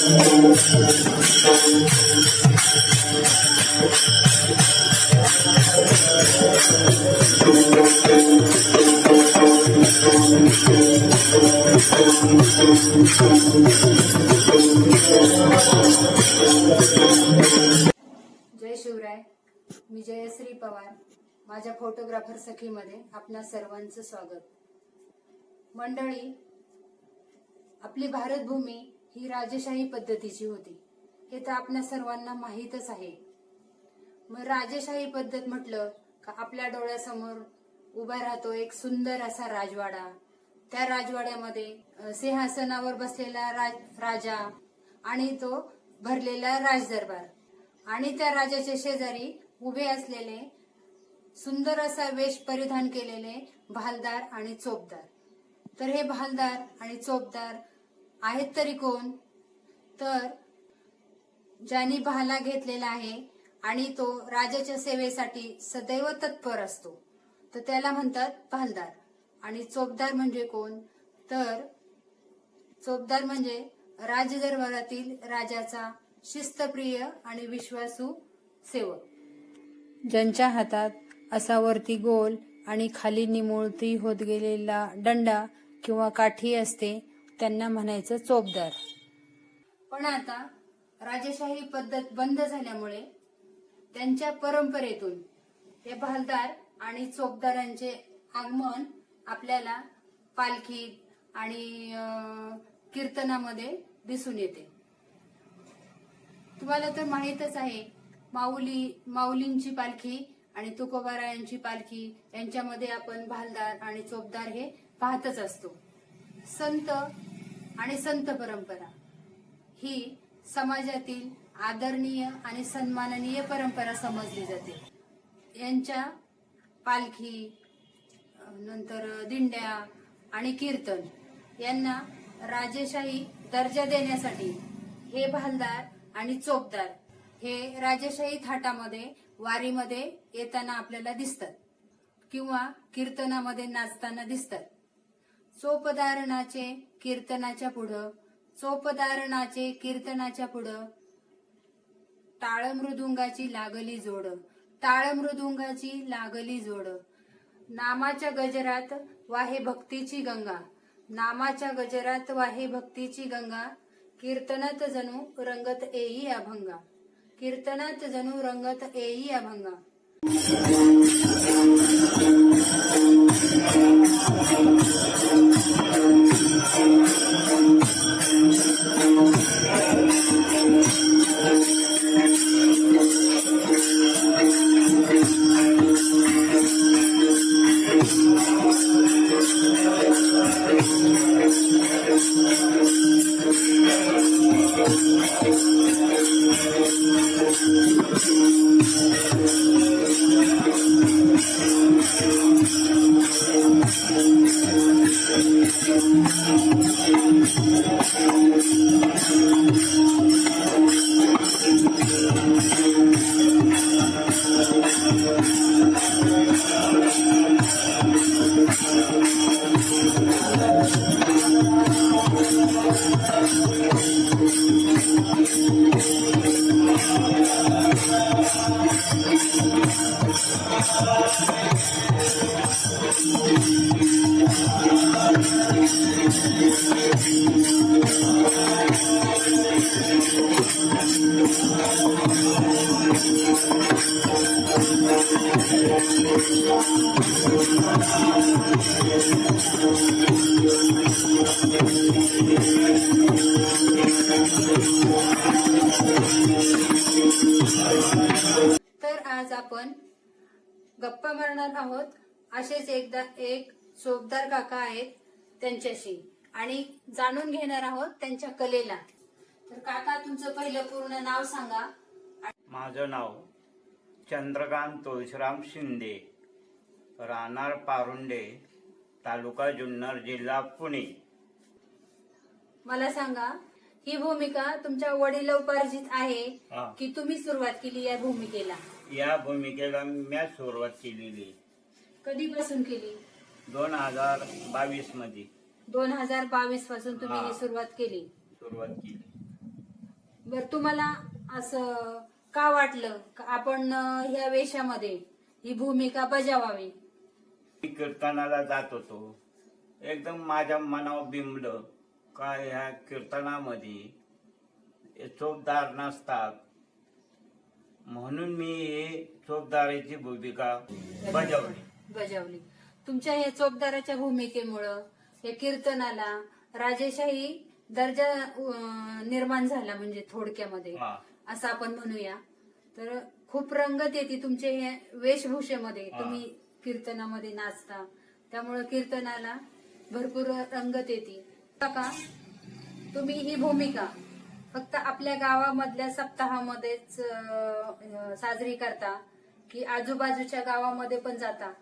जय शिवराय मी जयश्री पवार माझ्या फोटोग्राफर सखीमध्ये आपणा सर्वांचं स्वागत. मंडळी आपली भारतभूमी ही राजेशाही पद्धतीची होती. हे तर आपल्या सर्वांना माहीतच आहे. मग राजेशाही पद्धत म्हटलं का आपल्या डोळ्यासमोर उभा राहतो एक सुंदर असा राजवाडा. त्या राजवाड्यामध्ये सिंहासनावर बसलेला राज राजा आणि तो भरलेला राजदरबार. आणि त्या राजाच्या शेजारी उभे असलेले सुंदर असा वेश परिधान केलेले भालदार आणि चोपदार. तर हे भालदार आणि चोपदार आहेत तरी कोण? तर ज्यांनी भाला घेतलेला आहे आणि तो राजाच्या सेवेसाठी सदैव तत्पर असतो तर त्याला म्हणतात भालदार. आणि चोपदार म्हणजे कोण? तर चोपदार म्हणजे राजदरबारातील राजाचा शिस्तप्रिय आणि विश्वासू सेवक. ज्यांच्या हातात असा वरती गोल आणि खाली निमुळती होत गेलेला दंडा किंवा काठी असते त्यांना म्हणायचं चोपदार पण आता राजेशाही पद्धत बंद झाल्यामुळे त्यांच्या परंपरेतून हे भालदार आणि चोपदारांचे आगमन आपल्याला पालखीत आणि कीर्तनामध्ये दिसून येते. तुम्हाला तर माहीतच आहे माऊली माऊलींची पालखी आणि तुकोबारायांची पालखी यांच्यामध्ये आपण भालदार आणि चोपदार हे पाहतच असतो. संत आणि संत परंपरा. ही समाजातील आदरणीय आणि सन्माननीय परंपरा समजली जाते. यांच्या पालखी नंतर दिंड्या आणि कीर्तन यांना राजेशाही दर्जा देण्यासाठी हे भालदार आणि चोपदार हे राजेशाही थाटामध्ये वारीमध्ये येताना आपल्याला दिसतात किंवा कीर्तनामध्ये नाचताना दिसतात. चोपदारणाचे कीर्तनाच्या पुढं चोपदारणाचे कीर्तनाच्या पुढं. टाळ मृदुंगाची लागली जोड टाळ मृदुंगाची लागली जोड. नामाच्या गजरात वाहे भक्तीची गंगा नामाच्या गजरात वाहे भक्तीची गंगा. कीर्तनात जणू रंगत येई अभंगा कीर्तनात जणू रंगत येई अभंगा. तर आज आपण गप्पा मारणार आहोत. असेच एकदा एक चोपदार काका आहेत त्यांच्याशी. आणि जाणून घेणार आहोत त्यांच्या कलेला. तर काका तुमचं पहिलं पूर्ण नाव सांगा. माझं नाव चंद्रकांत तुळशीराम शिंदे राहणार पारुंडे तालुका जुन्नर जिल्हा पुणे. मला सांगा ही भूमिका तुमच्या वडिलोपार्जित आहे हा. की तुम्ही सुरुवात केली या भूमिकेला? या भूमिकेला मी सुरुवात केलेली कधीपासून केली? दोन हजार बावीसमध्ये. दोन हजार बावीसपासून तुम्ही हा. ही सुरुवात केली. सुरुवात केली. बर तुम्हाला असं का वाटलं? का आपण अं, ह्या वेशामध्ये ही भूमिका बजावावी? मी कीर्तनाला जात होतो. एकदम माझ्या मनावर बिंबलं. का ह्या कीर्तनामध्ये हे चोपदार नसतात. म्हणून मी हे चोपदाराची भूमिका बजावली. बजावली. तुमच्या या चोपदाराच्या भूमिकेमुळं या कीर्तनाला राजेशाही दर्जा अं, निर्माण झाला म्हणजे थोडक्यामध्ये. हा. असं आपण म्हणूया. तर खूप रंगत येते तुमच्या या वेशभूषेमध्ये. हा. तुम्ही कीर्तनामध्ये नाचता. त्यामुळं कीर्तनाला भरपूर रंगत येते. का तुम्ही ही भूमिका फक्त आपल्या गावामधल्या सप्ताहामध्येच साजरी करता की आजूबाजूच्या गावामध्ये पण जाता?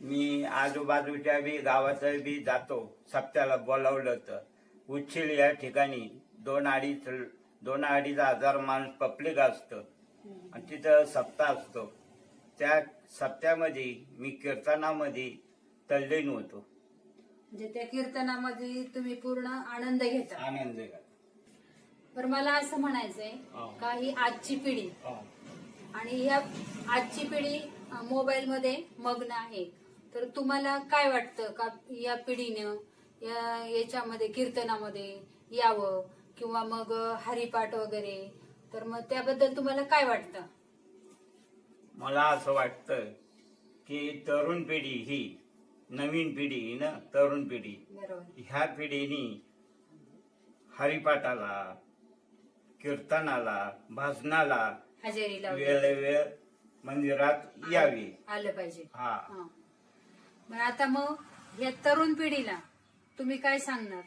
मी आजूबाजूच्या बी गावात बी जातो सप्त्याला बोलावलं तर. उच्छिल या ठिकाणी दोन अडीच दोन अडीच हजार माणूस पब्लिक असतं. आणि तिथं सप्ताह असतो. त्या सप्त्यामध्ये मी कीर्तनामध्ये तल्लीन होतो. म्हणजे त्या कीर्तनामध्ये तुम्ही पूर्ण आनंद घेता. आनंद आहे. तर मला असं म्हणायचंय. का ही आजची पिढी. आणि ह्या आजची पिढी मोबाईल मध्ये मग्न आहे तर तुम्हाला काय वाटतं का या पिढीनं या याच्यामध्ये कीर्तनामध्ये यावं किंवा मग हरिपाठ वगैरे तर मग त्याबद्दल तुम्हाला काय वाटतं मला असं वाटतं की तरुण पिढी ही नवीन पिढी ना तरुण पिढी बरोबर ह्या पिढीनी हरिपाठाला कीर्तनाला भजनाला हजेरी लावली वेळोवेळ मंदिरात यावी. आलं पाहिजे. हा. हा. बरं आता मग या तरुण पिढीला तुम्ही काय सांगणार?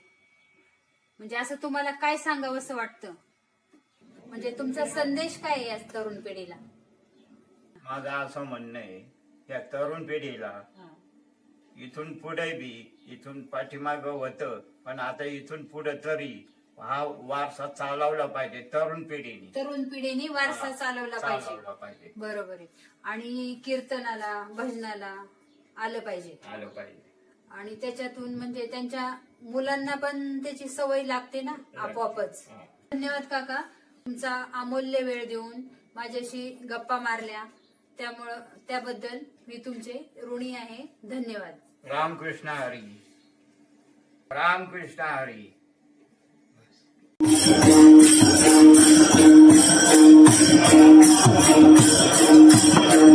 म्हणजे असं तुम्हाला काय सांगावं असं वाटतं? म्हणजे तुमचा संदेश काय आहे या तरुण पिढीला? माझं असं म्हणणं आहे या तरुण पिढीला हा. इथून पुढे बी इथून पाठीमाग होतं पण आता इथून पुढे तरी हा वारसा चालवला पाहिजे तरुण पिढीने. तरुण पिढीने वारसा चालवला पाहिजे. चालवला पाहिजे. बरोबर आहे. आणि कीर्तनाला भजनाला आलं पाहिजे. आलं पाहिजे. आणि त्याच्यातून म्हणजे त्यांच्या मुलांना पण त्याची सवय लागते ना आपोआपच. हा. धन्यवाद काका तुमचा अमूल्य वेळ देऊन माझ्याशी गप्पा मारल्या. त्यामुळं त्याबद्दल मी तुमचे ऋणी आहे. धन्यवाद. रामकृष्ण हरी. रामकृष्ण हरी. Thank you.